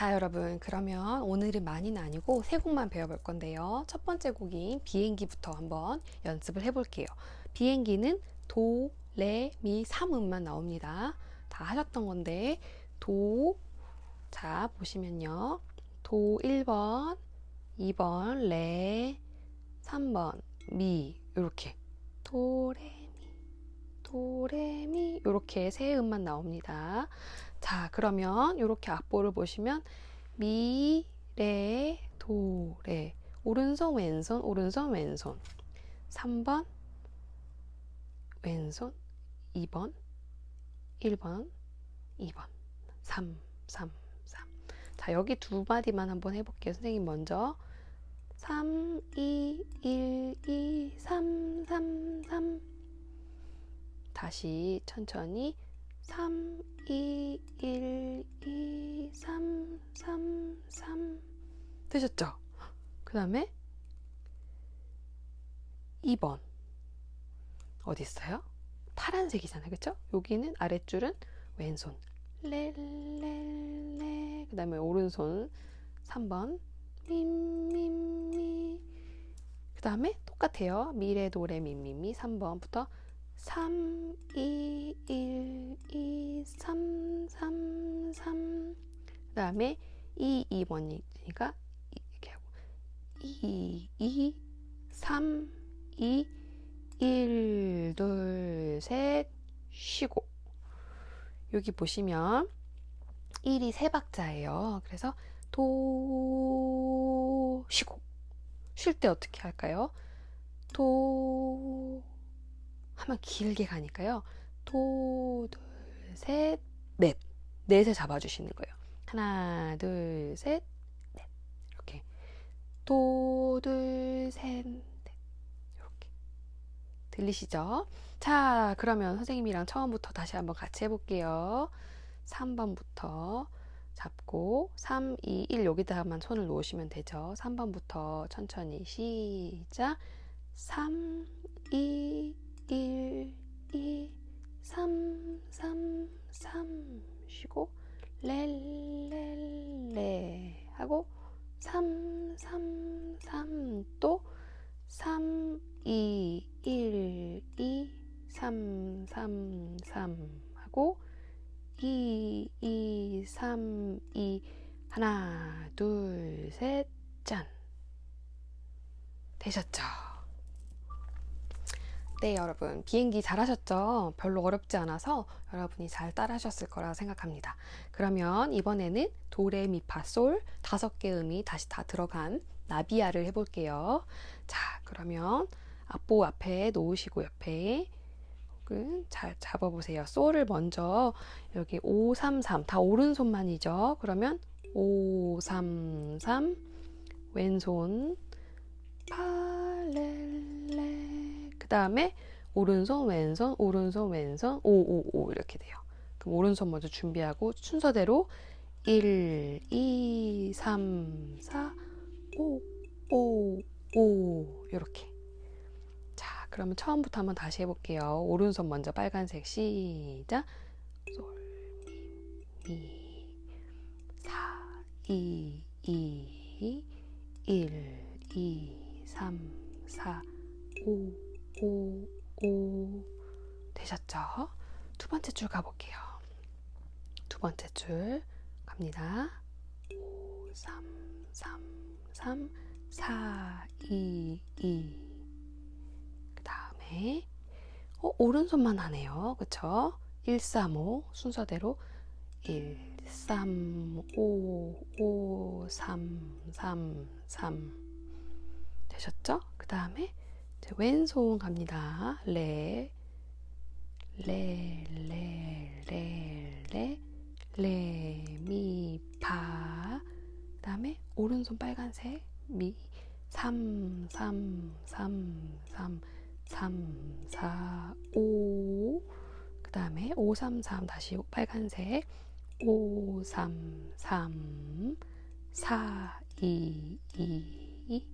자, 여러분. 그러면 오늘은 많이는 아니고 세 곡만 배워볼 건데요. 첫 번째 곡인 비행기부터 한번 연습을 해볼게요. 비행기는 도, 레, 미, 3음만 나옵니다. 다 하셨던 건데, 도, 자, 보시면요. 도 1번, 2번, 레, 3번, 미, 이렇게. 도, 레, 미, 도, 레, 미, 이렇게 세 음만 나옵니다. 자, 그러면 이렇게 악보를 보시면 미, 레, 도, 레. 오른손, 왼손, 오른손, 왼손. 3번, 왼손, 2번, 1번, 2번. 3, 3, 3. 자, 여기 두 마디만 한번 해볼게요. 선생님 먼저. 3, 2, 1, 2, 3, 3, 3. 다시 천천히 3, 2, 1, 2, 3, 3, 3 되셨죠? 그 다음에 2번 어디 있어요? 파란색이잖아요. 그쵸? 여기는 아랫줄은 왼손 레레레 그 다음에 오른손 3번 미미미 그 다음에 똑같아요. 미레 도레 미미미 3번부터 3, 2, 1, 2, 3, 3, 3. 그 다음에 2, 2번이니까 이렇게 하고 2, 2, 3, 2, 1, 2, 셋, 쉬고. 여기 보시면 1이 세 박자예요. 그래서 도, 쉬고. 쉴 때 어떻게 할까요? 도, 하면 길게 가니까요. 도, 둘, 셋, 넷. 넷에 잡아주시는 거예요. 하나, 둘, 셋, 넷. 이렇게. 도, 둘, 셋, 넷. 이렇게. 들리시죠? 자, 그러면 선생님이랑 처음부터 다시 한번 같이 해볼게요. 3번부터 잡고 3, 2, 1 여기다가만 손을 놓으시면 되죠. 3번부터 천천히 시작. 3, 2, 1, 2, 3, 3, 3 쉬고 레, 레, 레 하고 3, 3, 3 또 3, 2, 1, 2, 3, 3, 3 하고 2, 2, 3, 2 하나, 둘, 셋, 짠 되셨죠? 네, 여러분. 비행기 잘하셨죠? 별로 어렵지 않아서 여러분이 잘 따라 하셨을 거라 생각합니다. 그러면 이번에는 도, 레, 미, 파, 솔 다섯 개 음이 다시 다 들어간 나비아를 해볼게요. 자, 그러면 앞보 앞에 놓으시고 옆에 혹은 잘 잡아보세요. 솔을 먼저 여기 5, 3, 3. 다 오른손만이죠. 그러면 5, 3, 3. 왼손. 그 다음에 오른손, 왼손, 오른손, 왼손, 5, 5, 5 이렇게 돼요. 그럼 오른손 먼저 준비하고 순서대로 1, 2, 3, 4, 5, 5, 5 이렇게. 자, 그러면 처음부터 한번 다시 해볼게요. 오른손 먼저 빨간색 시작. 솔, 미, 미, 4, 2, 2, 1, 2, 3, 4, 5, 5, 5 되셨죠? 두 번째 줄 가볼게요. 두 번째 줄 갑니다. 5, 3, 3, 3, 4, 2, 2. 그 다음에 어, 오른손만 하네요. 그쵸? 1, 3, 5 순서대로 1, 3, 5, 5, 3, 3, 3 되셨죠? 그 다음에 왼손 갑니다. 레, 레, 레, 레, 레, 레, 미, 파. 그 다음에 오른손 빨간색, 미, 3, 3, 3, 3, 3, 4, 5. 그 다음에 5, 3, 3 다시 빨간색, 5, 3, 3, 4, 2, 2,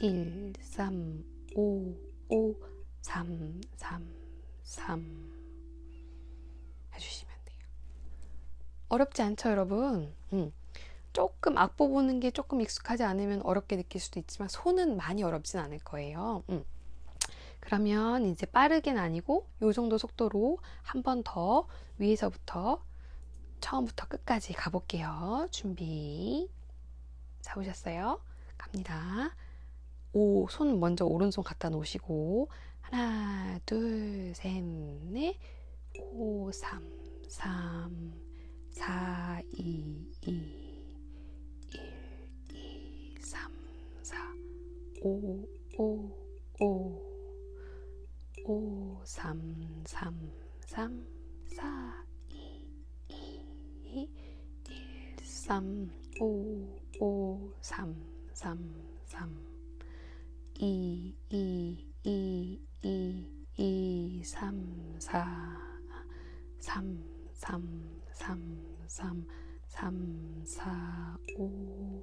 1, 3, 5, 5, 3, 3, 3 해주시면 돼요. 어렵지 않죠, 여러분? 음. 조금 악보 보는 게 조금 익숙하지 않으면 어렵게 느낄 수도 있지만 손은 많이 어렵진 않을 거예요. 음. 그러면 이제 빠르게는 아니고 요 정도 속도로 한 번 더 위에서부터 처음부터 끝까지 가볼게요. 준비. 잡으셨어요? 갑니다. 오, 손 먼저 오른손 갖다 놓으시고 하나, 둘, 셋, 넷, 오, 삼, 삼, 사, 이, 이, 일, 이, 삼, 사, 오, 오, 오, 오, 삼, 삼, 삼, 사, 이, 이, 일, 삼, 오, 오, 삼, 삼, 삼, 2, 2, 2, 2, 2, 3, 4, 3, 3, 3, 3, 3, 4, 5,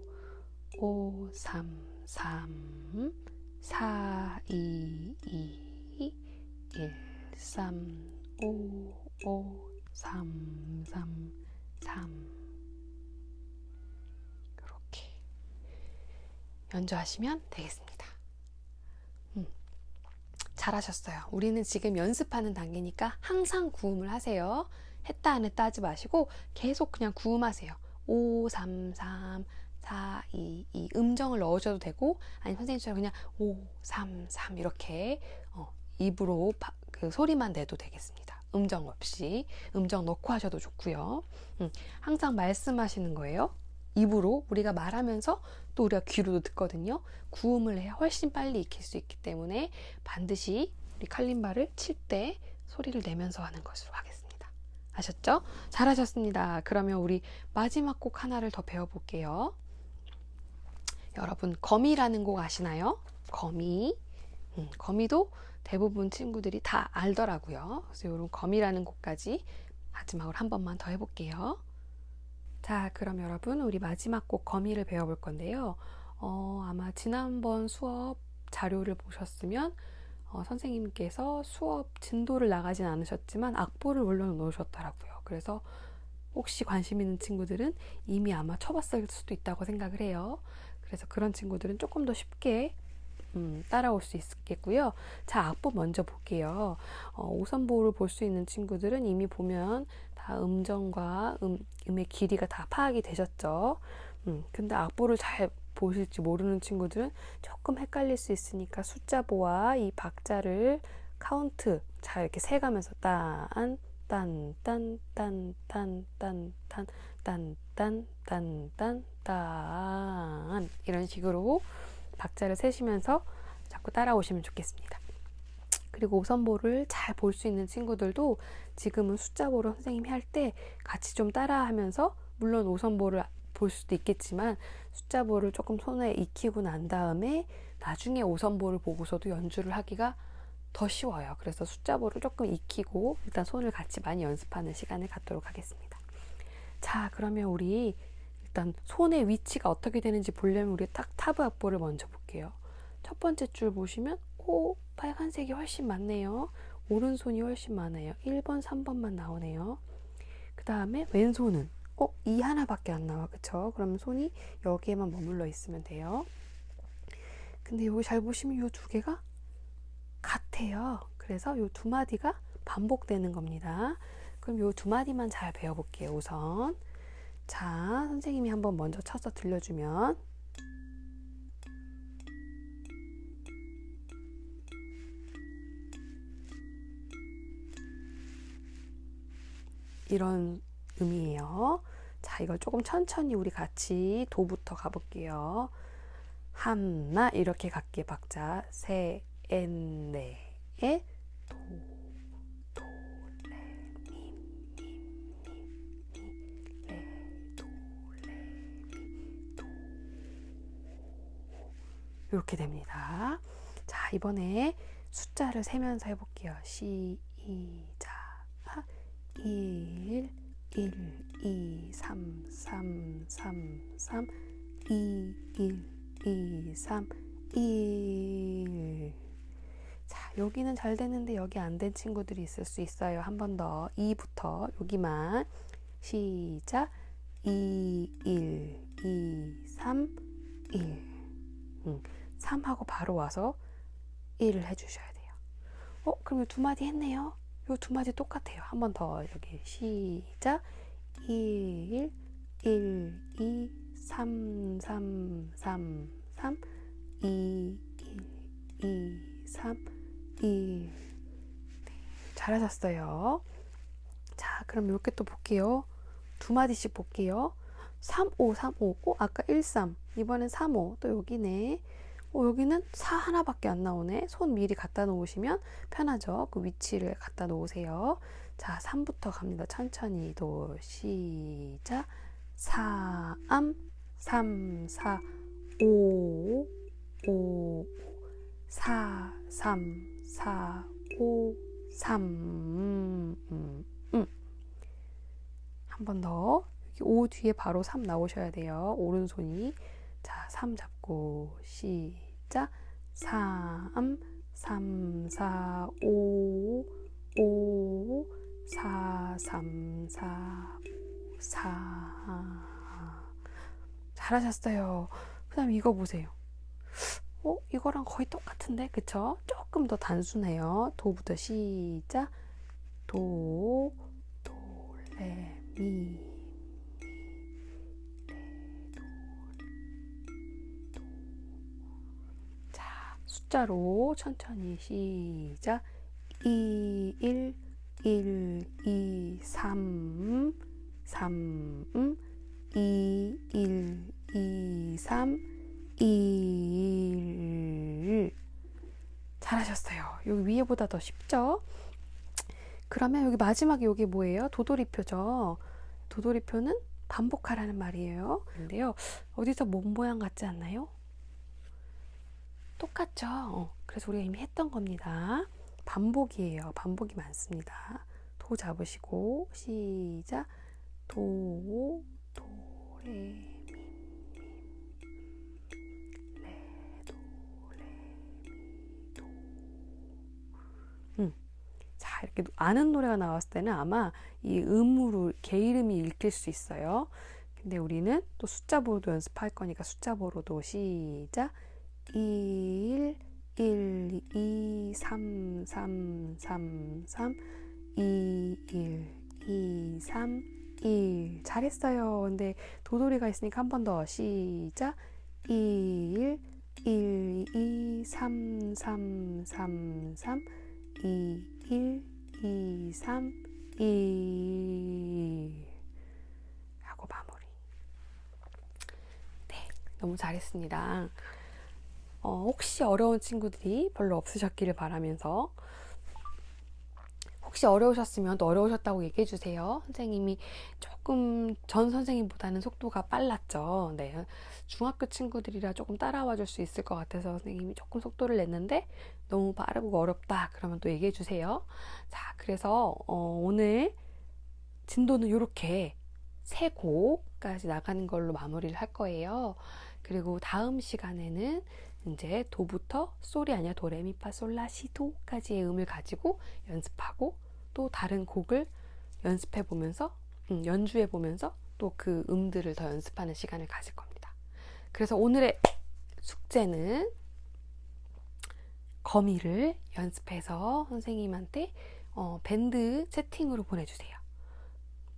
5, 3, 3, 4, 2, 2, 1, 3, 5, 5, 3, 3, 3. 이렇게 연주하시면 되겠습니다. 음, 잘하셨어요. 우리는 지금 연습하는 단계니까 항상 구음을 하세요. 했다 안 했다 하지 마시고 계속 그냥 구음하세요. 5, 3, 3, 4, 2, 2 음정을 넣으셔도 되고 아니 선생님처럼 그냥 5, 3, 3 이렇게 어, 입으로 바, 그 소리만 내도 되겠습니다. 음정 없이 음정 넣고 하셔도 좋고요. 음, 항상 말씀하시는 거예요. 입으로 우리가 말하면서 또 우리가 귀로도 듣거든요. 구음을 해야 훨씬 빨리 익힐 수 있기 때문에 반드시 우리 칼림바를 칠 때 소리를 내면서 하는 것으로 하겠습니다. 아셨죠? 잘하셨습니다. 그러면 우리 마지막 곡 하나를 더 배워볼게요. 여러분 거미라는 곡 아시나요? 거미. 음, 거미도 대부분 친구들이 다 알더라고요. 그래서 이런 거미라는 곡까지 마지막으로 한 번만 더 해볼게요. 자, 그럼 여러분 우리 마지막 곡 거미를 배워볼 건데요. 어, 아마 지난번 수업 자료를 보셨으면 어, 선생님께서 수업 진도를 나가진 않으셨지만 악보를 올려놓으셨더라고요. 그래서 혹시 관심 있는 친구들은 이미 아마 쳐봤을 수도 있다고 생각을 해요. 그래서 그런 친구들은 조금 더 쉽게 음, 따라올 수 있겠고요. 자, 악보 먼저 볼게요. 어, 5선보를 볼 수 있는 친구들은 이미 보면 다 음정과 음, 음의 길이가 다 파악이 되셨죠. 음, 근데 악보를 잘 보실지 모르는 친구들은 조금 헷갈릴 수 있으니까 숫자보와 이 박자를 카운트 잘 이렇게 세가면서 딴, 딴, 딴, 딴, 딴, 딴, 딴, 딴, 딴, 딴, 딴, 딴 이런 식으로 박자를 세시면서 자꾸 따라오시면 좋겠습니다. 그리고 오선보를 잘 볼 수 있는 친구들도 지금은 숫자보를 선생님이 할 때 같이 좀 따라하면서 물론 오선보를 볼 수도 있겠지만 숫자보를 조금 손에 익히고 난 다음에 나중에 오선보를 보고서도 연주를 하기가 더 쉬워요. 그래서 숫자보를 조금 익히고 일단 손을 같이 많이 연습하는 시간을 갖도록 하겠습니다. 자, 그러면 우리 일단 손의 위치가 어떻게 되는지 보려면 우리 딱 타브 악보를 먼저 볼게요. 첫 번째 줄 보시면 오, 빨간색이 훨씬 많네요. 오른손이 훨씬 많아요. 1번, 3번만 나오네요. 그 다음에 왼손은 어, 이 하나밖에 안 나와. 그쵸? 그러면 손이 여기에만 머물러 있으면 돼요. 근데 여기 잘 보시면 이 두 개가 같아요. 그래서 이 두 마디가 반복되는 겁니다. 그럼 이 두 마디만 잘 배워볼게요. 우선. 자, 선생님이 한번 먼저 쳐서 들려주면 이런 음이에요. 자, 이걸 조금 천천히 우리 같이 도부터 가볼게요. 한나 이렇게 갈게 박자 세, 엔, 네, 에, 이렇게 됩니다. 자, 이번에 숫자를 세면서 해볼게요. 시작. 1, 1, 2, 3, 3, 3, 3, 2, 1, 2, 3, 1. 자, 여기는 잘 되는데 여기 안 된 친구들이 있을 수 있어요. 한 번 더. 2부터 여기만. 시작. 2, 1, 2, 3, 1. 음, 3 하고 바로 와서 1을 해주셔야 돼요. 어, 그러면 두 마디 했네요. 요 두 마디 똑같아요. 한 번 더 여기 시작. 1, 1, 2, 3, 3, 3, 3, 2, 1, 2, 3, 1. 잘하셨어요. 자, 그럼 이렇게 또 볼게요. 두 마디씩 볼게요. 3, 5, 3, 5. 어, 아까 1, 3. 이번엔 3, 5. 또 여기네. 어, 여기는 4 하나밖에 안 나오네. 손 미리 갖다 놓으시면 편하죠. 그 위치를 갖다 놓으세요. 자, 3부터 갑니다. 천천히 도 시작. 3, 3, 4, 5, 5, 4, 3, 4, 5, 3. 음, 음, 음. 한번 더. 여기 5 뒤에 바로 3 나오셔야 돼요. 오른손이. 자, 3 잡고 시 작. 3, 3, 4, 5, 5, 4, 3, 4, 5, 4. 잘하셨어요. 그 다음 이거 보세요. 어? 이거랑 거의 똑같은데? 그쵸? 조금 더 단순해요. 도부터 시작. 도, 도, 레, 미, 숫자로 천천히 시작. 2, 1, 1, 2, 3, 3, 2, 1, 2, 3, 1. 잘하셨어요. 여기 위에보다 더 쉽죠? 그러면 여기 마지막에 여기 뭐예요? 도돌이표죠. 도돌이표는 반복하라는 말이에요. 근데요, 어디서 몸 모양 같지 않나요? 똑같죠? 어, 그래서 우리가 이미 했던 겁니다. 반복이에요. 반복이 많습니다. 도 잡으시고 시작 도, 도, 레, 미, 레, 도, 레, 미, 도. 음. 자, 이렇게 아는 노래가 나왔을 때는 아마 이 음으로 개 이름이 읽힐 수 있어요. 근데 우리는 또 숫자 보로도 연습할 거니까 숫자 보로도 시작 1, 1, 2, 3, 3, 3, 3, 2, 1, 2, 3, 1. 잘했어요. 근데 도돌이가 있으니까 한 번 더 시작. 1, 1, 2, 3, 3, 3, 3, 2, 1, 2, 3, 1. 하고 마무리. 네, 너무 잘했습니다. 어, 혹시 어려운 친구들이 별로 없으셨기를 바라면서 혹시 어려우셨으면 또 어려우셨다고 얘기해 주세요. 선생님이 조금 전 선생님보다는 속도가 빨랐죠. 네. 중학교 친구들이라 조금 따라와 줄 수 있을 것 같아서 선생님이 조금 속도를 냈는데 너무 빠르고 어렵다. 그러면 또 얘기해 주세요. 자, 그래서 어, 오늘 진도는 이렇게 세 곡까지 나가는 걸로 마무리를 할 거예요. 그리고 다음 시간에는 이제 도부터 솔이 아니라 도레미파 솔라 시도까지의 음을 가지고 연습하고 또 다른 곡을 연습해 보면서 음, 연주해 보면서 또 그 음들을 더 연습하는 시간을 가질 겁니다. 그래서 오늘의 숙제는 거미를 연습해서 선생님한테 어, 밴드 채팅으로 보내주세요.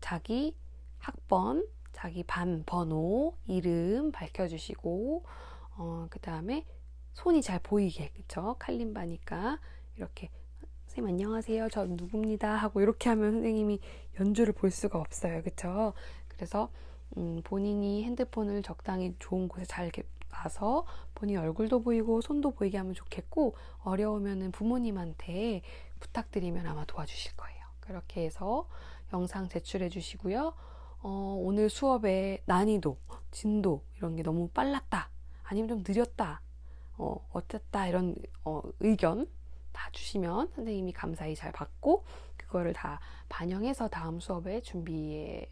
자기 학번, 자기 반 번호, 이름 밝혀주시고 어, 그 다음에 손이 잘 보이게 그쵸? 칼림바니까. 이렇게 선생님 안녕하세요. 저 누굽니다. 하고 이렇게 하면 선생님이 연주를 볼 수가 없어요. 그쵸? 그래서 음, 본인이 핸드폰을 적당히 좋은 곳에 잘 이렇게 놔서 본인 얼굴도 보이고 손도 보이게 하면 좋겠고 어려우면은 부모님한테 부탁드리면 아마 도와주실 거예요. 그렇게 해서 영상 제출해 주시고요. 어, 오늘 수업의 난이도 진도 이런 게 너무 빨랐다. 아니면 좀 느렸다 어, 어쨌다 이런 어, 의견 다 주시면 선생님이 감사히 잘 받고 그거를 다 반영해서 다음 수업에 준비해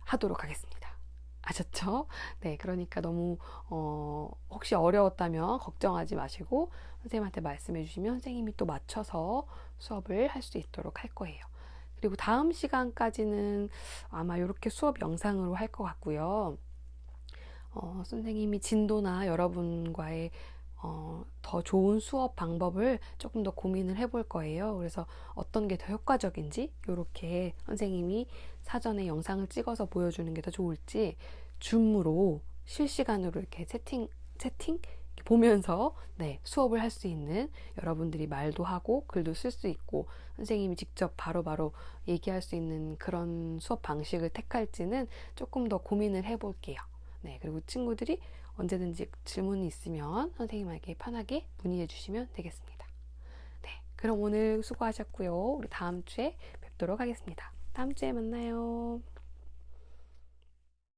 하도록 하겠습니다. 아셨죠? 네, 그러니까 너무 어, 혹시 어려웠다면 걱정하지 마시고 선생님한테 말씀해 주시면 선생님이 또 맞춰서 수업을 할 수 있도록 할 거예요. 그리고 다음 시간까지는 아마 이렇게 수업 영상으로 할 것 같고요. 어, 선생님이 진도나 여러분과의 어, 더 좋은 수업 방법을 조금 더 고민을 해볼 거예요. 그래서 어떤 게 더 효과적인지, 이렇게 선생님이 사전에 영상을 찍어서 보여주는 게 더 좋을지, 줌으로 실시간으로 이렇게 채팅, 채팅? 보면서 네, 수업을 할 수 있는 여러분들이 말도 하고 글도 쓸 수 있고 선생님이 직접 바로바로 얘기할 수 있는 그런 수업 방식을 택할지는 조금 더 고민을 해볼게요. 네, 그리고 친구들이 언제든지 질문이 있으면 선생님에게 편하게 문의해 주시면 되겠습니다. 네, 그럼 오늘 수고하셨고요. 우리 다음 주에 뵙도록 하겠습니다. 다음 주에 만나요.